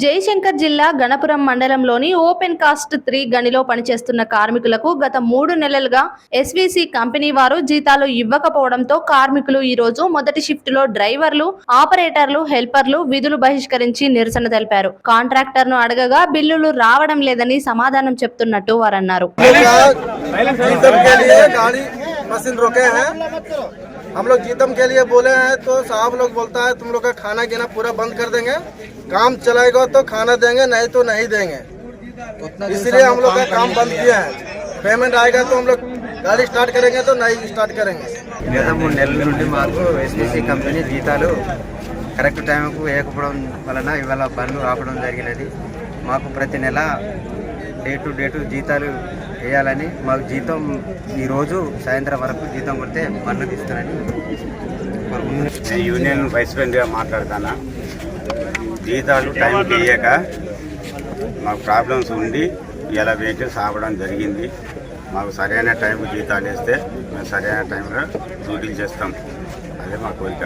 జయశంకర్ జిల్లా గణపురం మండలంలోని open cast three గనిలో పనిచేస్తున్న కార్మికులకు గత మూడు నెలలుగా ఎస్వీసీ కంపెనీ వారు జీతాలు ఇవ్వకపోవడంతో కార్మికులు ఈ రోజు మొదటి షిఫ్ట్లో డ్రైవర్లు ఆపరేటర్లు హెల్పర్లు విధులు బహిష్కరించి నిరసన తెలిపారు. కాంట్రాక్టర్ను అడగగా బిల్లులు రావడం లేదని సమాధానం చెప్తున్నట్టు వారన్నారు. जीतम के लिए गाड़ी मशीन रोके हैं हम लोग जीतम के लिए बोले हैं तो साहब लोग बोलता है तुम लोग का खाना गिना पूरा बंद कर देंगे काम चलाएगा तो खाना देंगे नहीं तो नहीं देंगे इसलिए हम लोग का काम बंद किया है पेमेंट आएगा तो हम लोग गाड़ी स्टार्ट करेंगे तो नहीं स्टार्ट करेंगे గత మూడు నెలల నుండి మాకు ఎస్బీసీ కంపెనీ జీతాలు కరెక్ట్ టైంకు వేయకపోవడం వలన ఇవాళ బండ్లు ఆపడం జరిగినది మాకు ప్రతి నెల డే టు డే టు జీతాలు వేయాలని మాకు జీతం ఈరోజు సాయంత్రం వరకు జీతం కొడితే బండ్లు ఇస్తారని యూనియన్ వైస్ ప్రెసిడెంట్గా మాట్లాడతానా? జీతాలు టైంకి ఇయ్యక మాకు ప్రాబ్లమ్స్ ఉండి ఇలా వెహికల్స్ ఆపడం జరిగింది. మాకు సరైన టైంకి జీతాలు వేస్తే మేము సరైన టైంలో డ్యూటీలు చేస్తాం. అదే మా కోరిక.